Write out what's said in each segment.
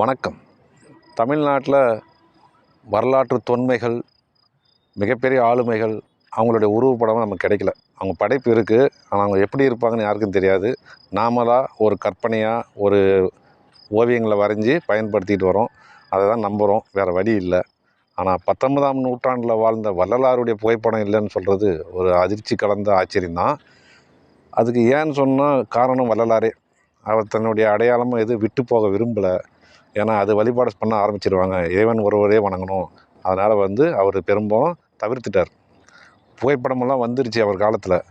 வணக்கம். தமிழ்நாட்டில் வரலாற்று தொன்மைகள் மிகப்பெரிய ஆளுமைகள் அவங்களுடைய உருவப்படம் நமக்கு கிடைக்கல. அவங்க படைப்பு இருக்குது ஆனால் அவங்க எப்படி இருப்பாங்கன்னு யாருக்கும் தெரியாது. நாமளாக ஒரு கற்பனையாக ஒரு ஓவியங்களை வரைஞ்சி பயன்படுத்திட்டு வரோம். அதை தான் நம்புகிறோம் வேறு வழி இல்லை. ஆனால் பத்தொன்பதாம் நூற்றாண்டில் வாழ்ந்த வள்ளலாருடைய புகைப்படம் இல்லைன்னு சொல்கிறது ஒரு அதிர்ச்சி கலந்த ஆச்சரியம்தான் அதுக்கு ஏன்னு சொன்னால் காரணம் வள்ளலாரே அவர் தன்னுடைய அடையாளமும் எதுவும் விட்டு போக விரும்பலை. ஏன்னா அது வழிபாடு பண்ண ஆரம்பிச்சிருவாங்க. இறைவன் ஒருவரே வணங்கணும். அதனால் வந்து அவர் பெரும்பாலும் தவிர்த்துட்டார். புகைப்படமெல்லாம் வந்துருச்சு அவர் காலத்தில்.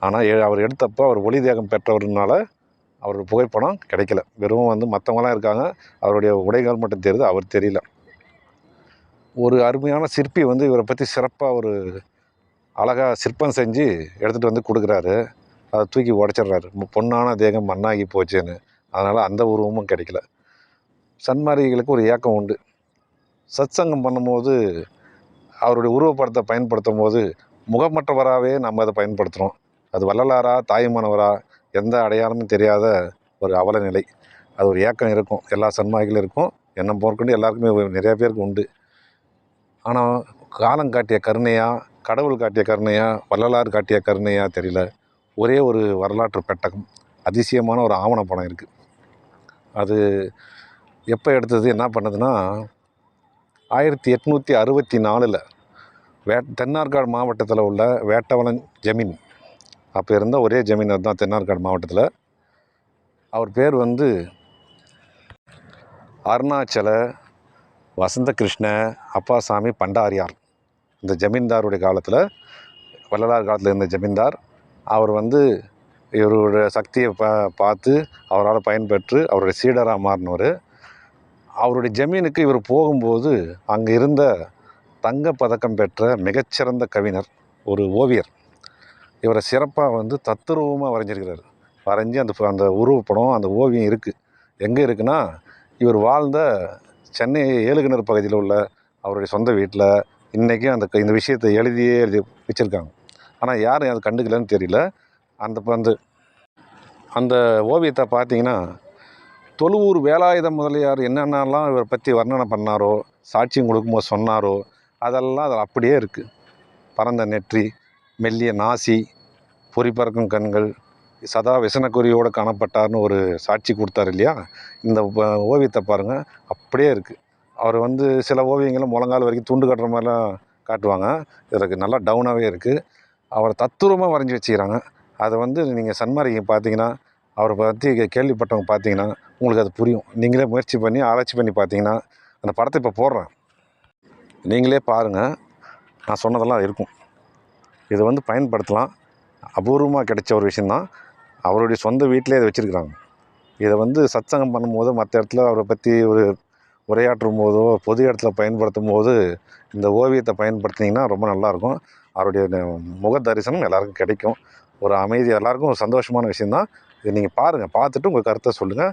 ஆனால் எ- அவர் எடுத்தப்போ அவர் ஒளி தேகம் பெற்றவர்னால அவரோட புகைப்படம் கிடைக்கல. வெறும் வந்து மற்றவங்களாம் இருக்காங்க. அவருடைய உடைகள் மட்டும் தெரியுது. அவர் தெரியல. ஒரு அருமையான சிற்பி வந்து இவரை பற்றி சிறப்பாக ஒரு அழகாக சிற்பம் செஞ்சு எடுத்துகிட்டு வந்து கொடுக்குறாரு. அதை தூக்கி உடச்சிட்றாரு. பொன்னான தேகம் மண்ணாகி போச்சுன்னு. அதனால் அந்த உருவமும் கிடைக்கல. சன்மார்க்கிகளுக்கு ஒரு ஏக்கம் உண்டு. சத்சங்கம் பண்ணும்போது அவருடைய உருவப்படத்தை பயன்படுத்தும் போது முகமற்றவராகவே நம்ம அதை பயன்படுத்துகிறோம் அது வள்ளலாரா தாயுமானவரா எந்த அடையாளமும் தெரியாத ஒரு அவல நிலை. அது ஒரு ஏக்கம் இருக்கும். எல்லா சன்மார்க்கிலும் இருக்கும். எண்ணம் போர்க்கொண்டு எல்லாருக்குமே நிறையா நிறைய பேருக்கு உண்டு. ஆனால் காலம் காட்டிய கருணையா கடவுள் காட்டிய கருணையா வள்ளலார் காட்டிய கருணையா தெரியல. ஒரே ஒரு வரலாற்று பெட்டகம். அதிசயமான ஒரு ஆவணப்படம் இருக்குது அது எப்போ எடுத்தது என்ன பண்ணுதுன்னா ஆயிரத்தி எட்நூற்றி அறுபத்தி நாலில் வே தென்னார்காடு மாவட்டத்தில் உள்ள வேட்டவளன் ஜமீன். அப்போ இருந்த ஒரே ஜமீனர் தான் தென்னார்காடு மாவட்டத்தில். அவர் பேர் வந்து அருணாச்சல வசந்த கிருஷ்ண அப்பாசாமி பண்டாரியார். இந்த ஜமீன்தாருடைய காலத்தில் வள்ளலார் காலத்தில் இருந்த ஜமீன்தார் அவர் வந்து இவருடைய சக்தியை பா பார்த்து அவரால் பயன்பெற்று அவருடைய சீடராக மாறினவர். அவருடைய ஜமீனுக்கு இவர் போகும்போது அங்கே இருந்த தங்க பதக்கம் பெற்ற மிகச்சிறந்த கவிஞர் ஒரு ஓவியர். இவரை சிறப்பாக வந்து தத்துருவமாக வரைஞ்சிருக்கிறார். வரைஞ்சி அந்த அந்த உருவப்படம் அந்த ஓவியம் இருக்குது எங்கே இருக்குன்னா இவர் வாழ்ந்த சென்னை ஏழுகிணறு பகுதியில் உள்ள அவருடைய சொந்த வீட்டில் இன்றைக்கும் அந்த இந்த விஷயத்தை எழுதியே எழுதி வச்சுருக்காங்க. ஆனால் யாரும் அதை கண்டுக்கலன்னு தெரியல. அந்த அந்த அந்த ஓவியத்தை பார்த்தீங்கன்னா தொழுவூர் வேலாயுத முதலியார் என்னென்னலாம் இவரை பற்றி வர்ணனை பண்ணாரோ சாட்சியம் கொடுக்கும்போது சொன்னாரோ அதெல்லாம் அதில் அப்படியே இருக்குது பரந்த நெற்றி மெல்லிய நாசி பொறி பறக்கும் கண்கள் சதா விசனக்குறியோடு காணப்பட்டார்னு ஒரு சாட்சி கொடுத்தாரு இல்லையா? இந்த ஓவியத்தை பாருங்கள் அப்படியே இருக்குது அவர் வந்து சில ஓவியங்களும் முழங்கால் வரைக்கும் துண்டு கட்டுற மாதிரிலாம் காட்டுவாங்க. இதற்கு நல்லா டவுனாகவே இருக்குது அவரை தத்துவமாக வரைஞ்சி வச்சுக்கிறாங்க. அதை வந்து நீங்கள் சன்மாரிகை பார்த்தீங்கன்னா அவரை பற்றி கேள்விப்பட்டவங்க பார்த்தீங்கன்னா உங்களுக்கு அது புரியும். நீங்களே முயற்சி பண்ணி ஆராய்ச்சி பண்ணி பார்த்தீங்கன்னா அந்த படத்தை இப்போ போடுறேன். நீங்களே பாருங்கள் நான் சொன்னதெல்லாம் இருக்கும். இதை வந்து பயன்படுத்தலாம். அபூர்வமாக கிடைச்ச ஒரு விஷயந்தான் அவருடைய சொந்த வீட்டிலே இதை வச்சுருக்குறாங்க. இதை வந்து சத்சங்கம் பண்ணும்போது மற்ற இடத்துல அவரை பற்றி ஒரு உரையாற்றும் போதோ பொது இடத்துல பயன்படுத்தும் போது இந்த ஓவியத்தை பயன்படுத்தினீங்கன்னா ரொம்ப நல்லாயிருக்கும். அவருடைய ந- முக தரிசனம் எல்லாருக்கும் கிடைக்கும். ஒரு அமைதி எல்லாருக்கும் ஒரு சந்தோஷமான விஷயந்தான் இதை நீங்கள் பாருங்கள் பார்த்துட்டு உங்கள் கருத்தை சொல்லுங்கள்